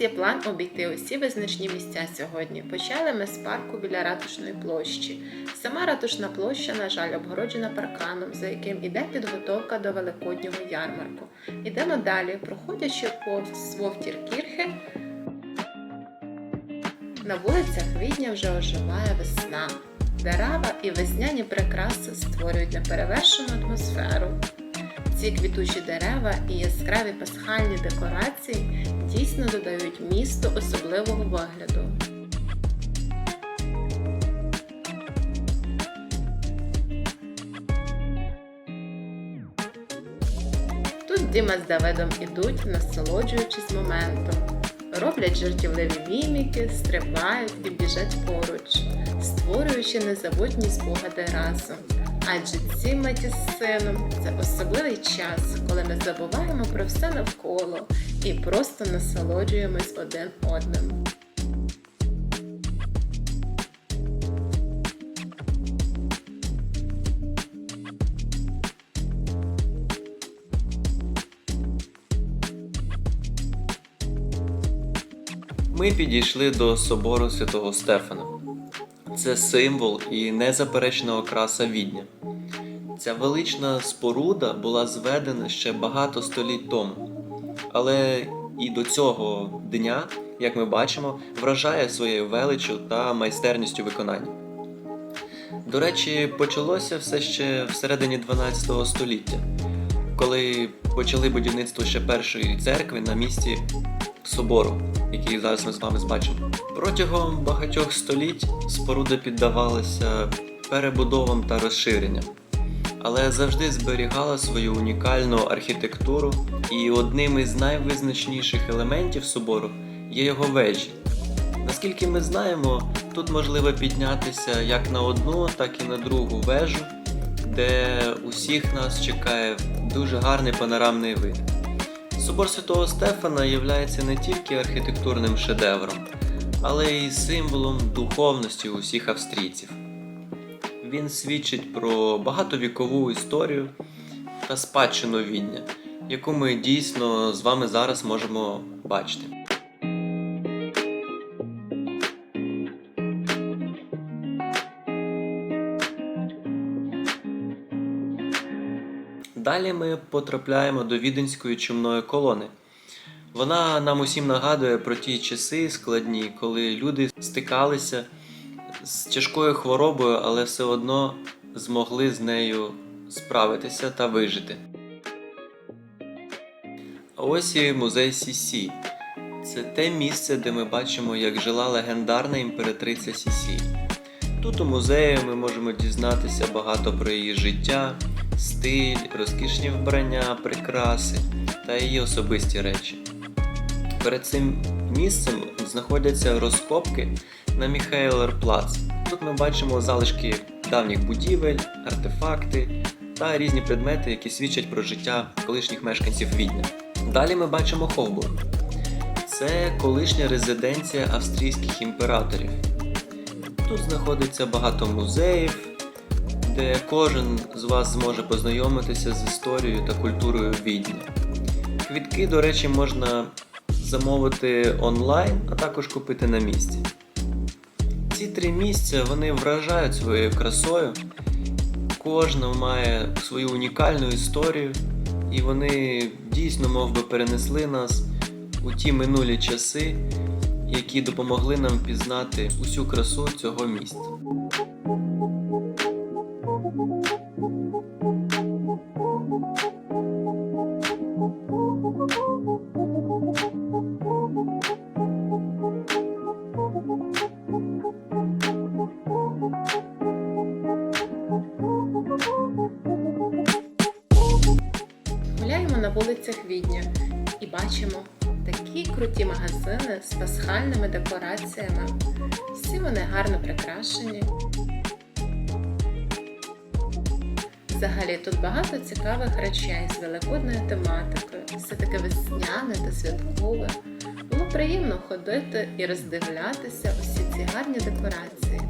Є план обійти усі визначні місця сьогодні. Почали ми з парку біля ратушної площі. Сама ратушна площа, на жаль, обгороджена парканом, за яким іде підготовка до великоднього ярмарку. Ідемо далі, проходячи повз Свовтіркірхи. На вулицях Відня вже оживає весна. Дерева і весняні прикраси створюють неперевершену атмосферу. Ці квітучі дерева і яскраві пасхальні декорації дійсно додають місту особливого вигляду. Тут Діма з Давидом ідуть, насолоджуючись моментом. Роблять жартівливі міміки, стрибають і біжать поруч, створюючи незабутні спогади разом. Адже ці миті з сином це особливий час, коли ми забуваємо про все навколо і просто насолоджуємось один одним. Ми підійшли до собору святого Стефана. Це символ і незаперечна окраса Відня. Ця велична споруда була зведена ще багато століть тому. Але і до цього дня, як ми бачимо, вражає своєю величчю та майстерністю виконання. До речі, почалося все ще всередині 12 століття, коли почали будівництво ще першої церкви на місці собору, який зараз ми з вами бачимо. Протягом багатьох століть споруда піддавалася перебудовам та розширенням, але завжди зберігала свою унікальну архітектуру, і одним із найвизначніших елементів собору є його вежі. Наскільки ми знаємо, тут можливо піднятися як на одну, так і на другу вежу, де усіх нас чекає дуже гарний панорамний вид. Собор Святого Стефана є не тільки архітектурним шедевром, але й символом духовності усіх австрійців. Він свідчить про багатовікову історію та спадщину відня, яку ми дійсно з вами зараз можемо бачити. Далі ми потрапляємо до віденської чумної колони. Вона нам усім нагадує про ті часи складні, коли люди стикалися з тяжкою хворобою, але все одно змогли з нею справитися та вижити. А ось і музей Сісі. Це те місце, де ми бачимо, як жила легендарна імператриця Сісі. Тут у музеї ми можемо дізнатися багато про її життя, стиль, розкішні вбрання, прикраси та її особисті речі. Перед цим місцем знаходяться розкопки на Міхейлерплац. Тут ми бачимо залишки давніх будівель, артефакти та різні предмети, які свідчать про життя колишніх мешканців Відня. Далі ми бачимо Ховбург. Це колишня резиденція австрійських імператорів. Тут знаходиться багато музеїв, де кожен з вас зможе познайомитися з історією та культурою Відня. Квітки, до речі, можна замовити онлайн, а також купити на місці. Ці три місця вони вражають своєю красою. Кожна має свою унікальну історію, і вони дійсно мов би, перенесли нас у ті минулі часи, які допомогли нам пізнати усю красу цього міста. Пасхальними декораціями. Всі вони гарно прикрашені. Взагалі тут багато цікавих речей з великодною тематикою, все таке весняне та святкове. Було приємно ходити і роздивлятися усі ці гарні декорації.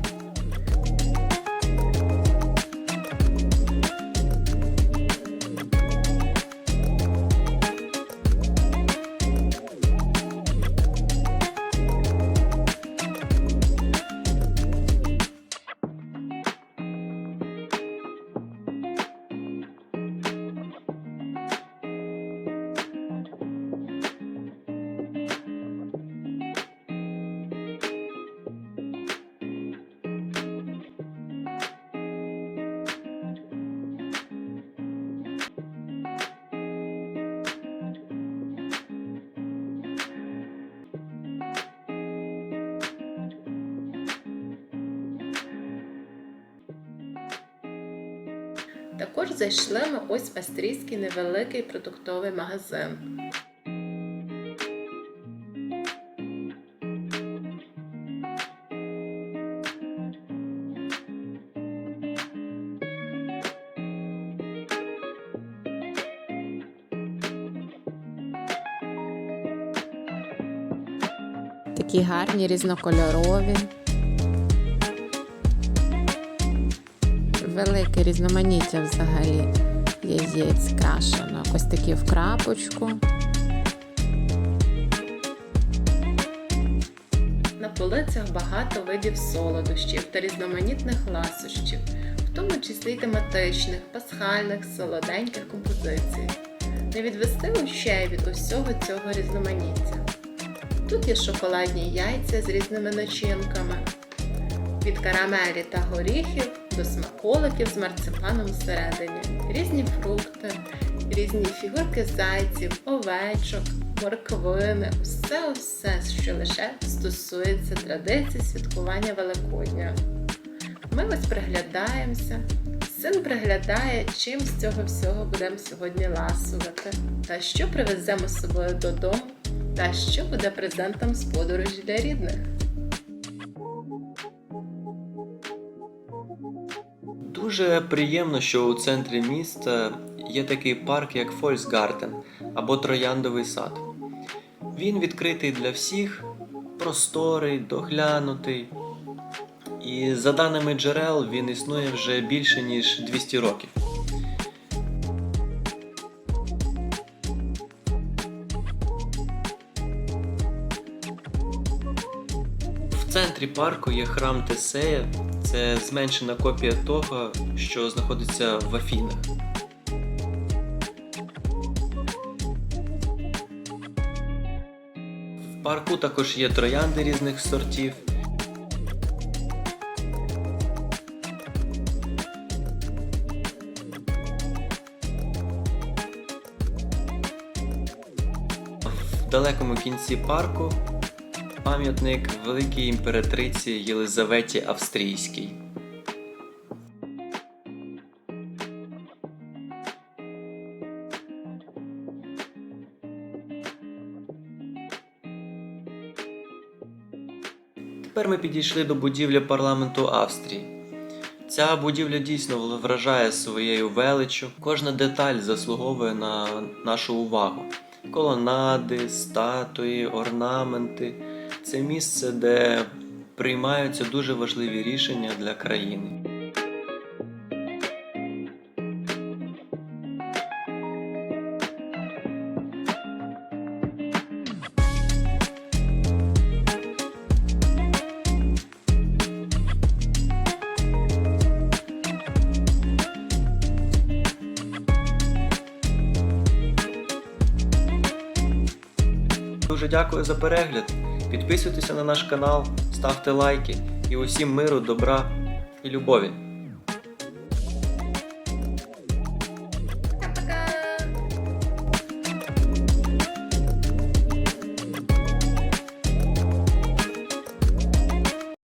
Також зайшли ми ось в австрійський невеликий продуктовий магазин. Такі гарні різнокольорові. Велике різноманіття взагалі яєць крашено. Ось такі в крапочку. На полицях багато видів солодощів та різноманітних ласощів, в тому числі тематичних, пасхальних, солоденьких композицій. Не відвести очей від усього цього різноманіття. Тут є шоколадні яйця з різними начинками, від карамелі та горіхів до смаколиків з марципаном всередині, різні фрукти, різні фігурки зайців, овечок, морквини, усе усе, що лише стосується традицій святкування Великодня. Ми ось приглядаємося. Син приглядає, чим з цього всього будемо сьогодні ласувати, та що привеземо з собою додому, та що буде презентом з подорожі для рідних. Дуже приємно, що у центрі міста є такий парк, як Фольсгартен або Трояндовий сад. Він відкритий для всіх, просторий, доглянутий. І за даними джерел, він існує вже більше ніж 200 років. В центрі парку є храм Тесея. Це зменшена копія того, що знаходиться в Афінах. В парку також є троянди різних сортів. В далекому кінці парку пам'ятник великій імператриці Єлизаветі Австрійській. Тепер ми підійшли до будівлі парламенту Австрії. Ця будівля дійсно вражає своєю величчю. Кожна деталь заслуговує на нашу увагу. Колонади, статуї, орнаменти це місце, де приймаються дуже важливі рішення для країни. Дуже дякую за перегляд. Підписуйтеся на наш канал, ставте лайки і усім миру, добра і любові.